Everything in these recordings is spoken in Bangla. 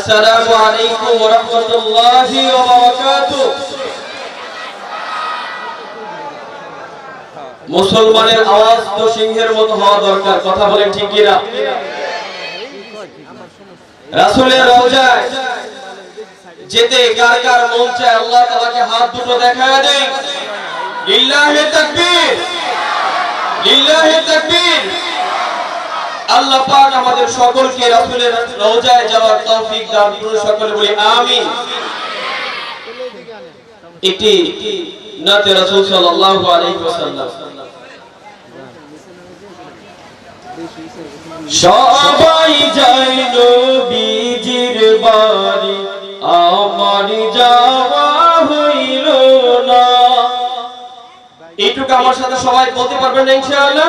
আসসালামু আলাইকুম ওয়া রাহমাতুল্লাহি ওয়া বারাকাতুহু। মুসলমানের আওয়াজ তো সিংহের মতো হওয়া দরকার, কথা বলেন ঠিক কিনা? রাসূলের রওজায় যেতে কার কার মন চায় আল্লাহ তাআলাকে হাত দুটো দেখায় দেন। লিল্লাহি তাকবীর লিল্লাহি তাকবীর। আল্লাহ পাক আমাদের সকলকে রাসূলের রওজায় যাওয়ার তৌফিক দান করুন, সকলে বলি আমিন। একটি নাতে রাসূল সাল্লাল্লাহু আলাইহি ওয়াসাল্লাম। সবাই যাই নবীজির বাড়ি, আমার যাওয়া হইল না। এইটুকু আমার সাথে সবাই বলতে পারবেন ইনশাআল্লাহ?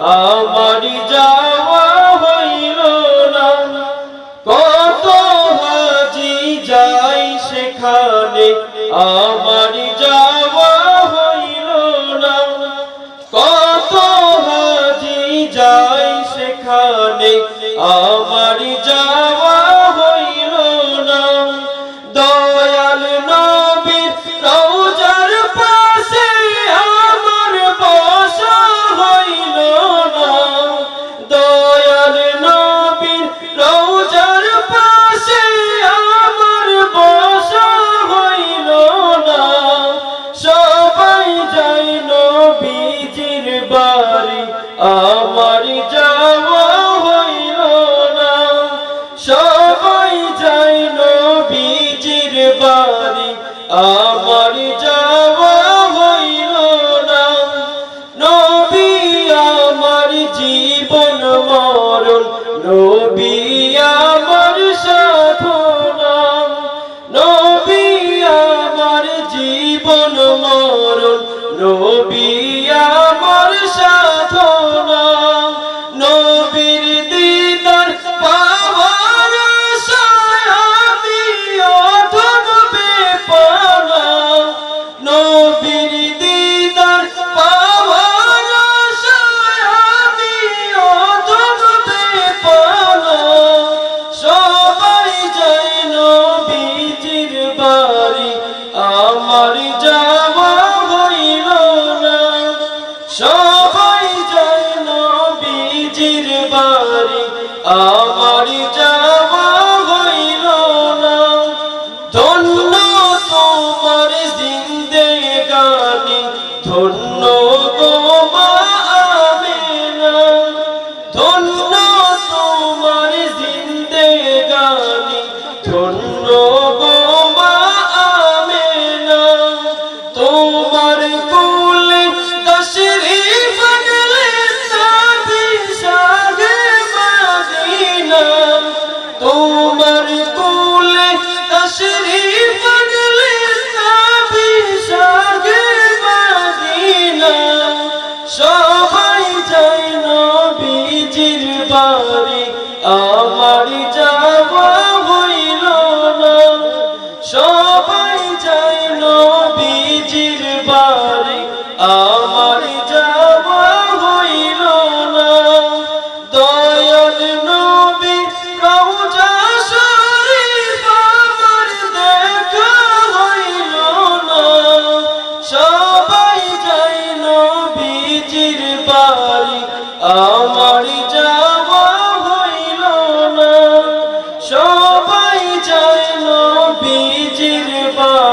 আমার যাওয়া হইল না। কত হাজি যাই সেখানে আমার আমার যাওয়া হইল না। সবাই যাই নবীজির বাড়ি। আমার যাওয়া হইল না। নবী আমার জীবন মরণ, নবী সবাই বাড়ি আমার যাওয়া হইল না। সবাই যাই নবীজির বাড়ি, আমার যাওয়া হইল না। দয়াল নবী রওজা শরীফ আমার দেখা হইল না। সবাই যাই নবীজির বাড়ি, আমার সবাই যায় নবীজির বা